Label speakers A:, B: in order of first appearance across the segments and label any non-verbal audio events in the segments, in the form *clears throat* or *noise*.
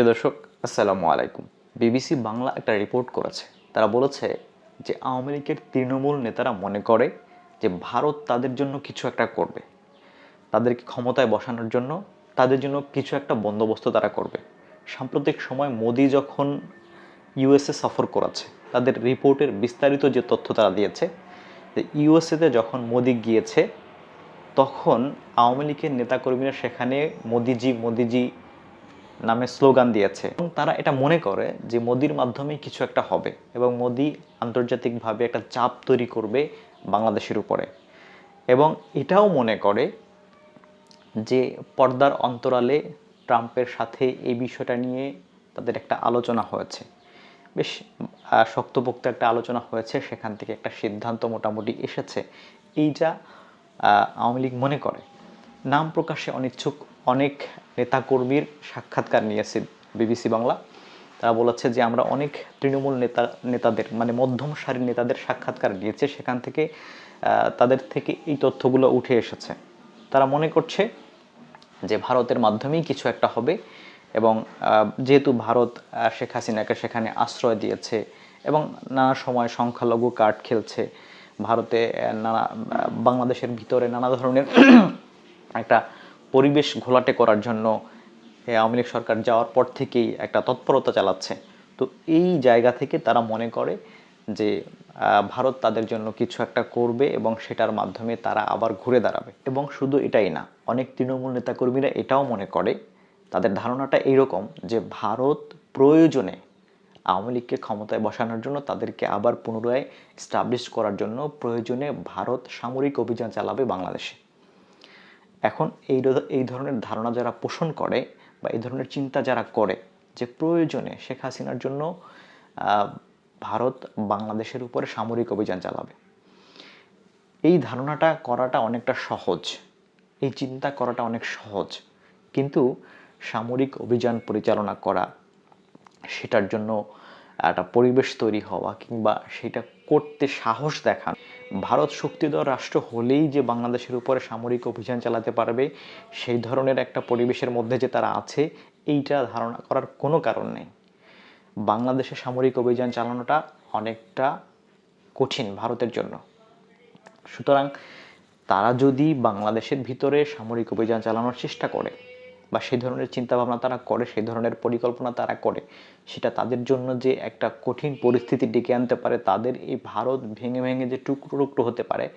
A: প্রিয় দর্শক, আসসালামু আলাইকুম। বিবিসি বাংলা একটা রিপোর্ট করেছে। তারা বলেছে যে আওয়ামী লীগের তৃণমূল নেতারা মনে করে যে ভারত তাদের জন্য কিছু একটা করবে। তাদেরকে ক্ষমতায় বসানোর জন্য তাদের জন্য কিছু একটা বন্দোবস্ত তারা করবে। সাম্প্রতিক সময় মোদি যখন ইউএসএ সফর করেছে, তাদের রিপোর্টের বিস্তারিত যে তথ্য তারা দিয়েছে, যে ইউএসএতে যখন মোদি গিয়েছে, তখন আওয়ামী লীগের নেতাকর্মীরা সেখানে মোদিজি মোদিজি নামে স্লোগান দিয়েছে। এবং তারা এটা মনে করে যে মোদির মাধ্যমে কিছু একটা হবে এবং মোদি আন্তর্জাতিকভাবে একটা চাপ তৈরি করবে বাংলাদেশের উপরে। এবং এটাও মনে করে যে পর্দার অন্তরালে ট্রাম্পের সাথে এই বিষয়টা নিয়ে তাদের একটা আলোচনা হয়েছে। বেশ শক্তপোক্ত একটা আলোচনা হয়েছে, সেখান থেকে একটা সিদ্ধান্ত মোটামুটি এসেছে। এই যা আওয়ামী লীগ মনে করে। নাম প্রকাশে অনিচ্ছুক অনেক নেতাকর্মীর সাক্ষাৎকার নিয়েছে বিবিসি বাংলা। তারা বলেছে যে, আমরা অনেক তৃণমূল নেতা, নেতাদের মানে মধ্যম সারির নেতাদের সাক্ষাৎকার নিয়েছে। সেখান থেকে তাদের থেকে এই তথ্যগুলো উঠে এসেছে। তারা মনে করছে যে, ভারতের মাধ্যমেই কিছু একটা হবে এবং যেহেতু ভারত শেখ হাসিনাকে সেখানে আশ্রয় দিয়েছে এবং নানা সময় সংখ্যালঘু কার্ড খেলছে, ভারতে নানা বাংলাদেশের ভিতরে নানা ধরনের *clears throat* একটা পরিবেশ ঘোলাটে করার জন্য আওয়ামী লীগ সরকার যাওয়ার পর থেকেই একটা তৎপরতা চালাচ্ছে। তো এই জায়গা থেকে তারা মনে করে যে ভারত তাদের জন্য কিছু একটা করবে এবং সেটার মাধ্যমে তারা আবার ঘুরে দাঁড়াবে। এবং শুধু এটাই না, অনেক তৃণমূল নেতাকর্মীরা এটাও মনে করে, তাদের ধারণাটা এইরকম যে, ভারত প্রয়োজনে আওয়ামী লীগকে ক্ষমতায় বসানোর জন্য তাদেরকে আবার পুনরায় স্টাবলিশ করার জন্য প্রয়োজনে ভারত সামরিক অভিযান চালাবে বাংলাদেশে। এখন এই এই ধরনের ধারণা যারা পোষণ করে বা এই ধরনের চিন্তা যারা করে যে প্রয়োজনে শেখ হাসিনার জন্য ভারত বাংলাদেশের উপরে সামরিক অভিযান চালাবে। এই ধারণাটা করাটা অনেকটা সহজ, এই চিন্তা করাটা অনেক সহজ, কিন্তু সামরিক অভিযান পরিচালনা করা, সেটার জন্য একটা পরিবেশ তৈরি হওয়া কিংবা সেটা করতে সাহস দেখান। ভারত শক্তিধর রাষ্ট্র হলেই যে বাংলাদেশের উপরে সামরিক অভিযান চালাতে পারবে, সেই ধরনের একটা পরিবেশের মধ্যে যে তারা আছে, এইটা ধারণা করার কোনো কারণ নেই। বাংলাদেশে সামরিক অভিযান চালানোটা অনেকটা কঠিন ভারতের জন্য। সুতরাং তারা যদি বাংলাদেশের ভিতরে সামরিক অভিযান চালানোর চেষ্টা করে বা সেই ধরনের চিন্তাভাবনা তারা করে, সেই ধরনের পরিকল্পনা তারা করে, সেটা তাদের জন্য যে একটা কঠিন পরিস্থিতি ডেকে আনতে পারে, তাদের এই ভারত ভেঙে ভেঙে যে টুকরো টুকরো হতে পারে,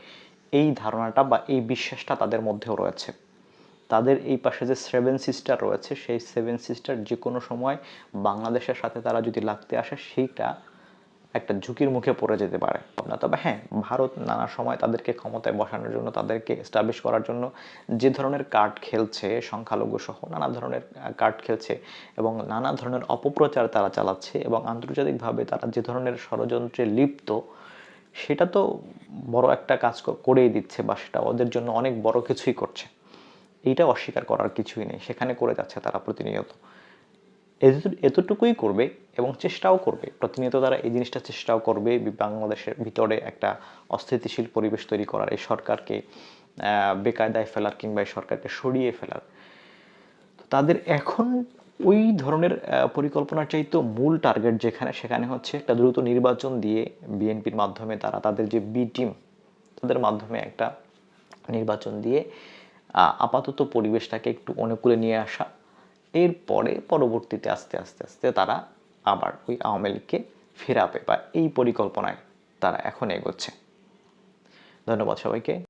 A: এই ধারণাটা বা এই বিশ্বাসটা তাদের মধ্যেও রয়েছে। তাদের এই পাশে যে সেভেন সিস্টার রয়েছে, সেই সেভেন সিস্টার যে কোনো সময় বাংলাদেশের সাথে তারা যদি লাগতে আসে, সেইটা একটা ঝুঁকির মুখে পড়ে যেতে পারে। না তবে হ্যাঁ ভারত নানা সময় তাদেরকে ক্ষমতায় বসানোর জন্য, তাদেরকে এস্টাবলিশ করার জন্য যে ধরনের কার্ড খেলছে, সংখ্যালঘু সহ নানা ধরনের কার্ড খেলছে এবং নানা ধরনের অপপ্রচার তারা চালাচ্ছে এবং আন্তর্জাতিকভাবে তারা যে ধরনের ষড়যন্ত্রে লিপ্ত, সেটা তো বড় একটা কাজ করেই দিচ্ছে বা সেটা ওদের জন্য অনেক বড় কিছুই করছে। এইটা অস্বীকার করার কিছুই নেই। সেখানে করে যাচ্ছে তারা প্রতিনিয়ত। এতটুকুই করবে এবং চেষ্টাও করবে। প্রতিনিয়ত তারা এই জিনিসটা চেষ্টাও করবে বাংলাদেশের ভিতরে একটা অস্থিতিশীল পরিবেশ তৈরি করার, এই সরকারকে বেকায়দায় ফেলার কিংবা এই সরকারকে সরিয়ে ফেলার। তাদের এখন ওই ধরনের পরিকল্পনার চাইতে মূল টার্গেট যেখানে, সেখানে হচ্ছে একটা দ্রুত নির্বাচন দিয়ে বিএনপির মাধ্যমে তারা তাদের যে বি টিম তাদের মাধ্যমে একটা নির্বাচন দিয়ে আপাতত পরিবেশটাকে একটু অনুকূলে নিয়ে আসা। এরপরে পরবর্তীতে আস্তে আস্তে আস্তে তারা আবার ওই আওয়ামী লীগকে ফেরাবে বা এই পরিকল্পনায় তারা এখন এগোচ্ছে। ধন্যবাদ সবাইকে।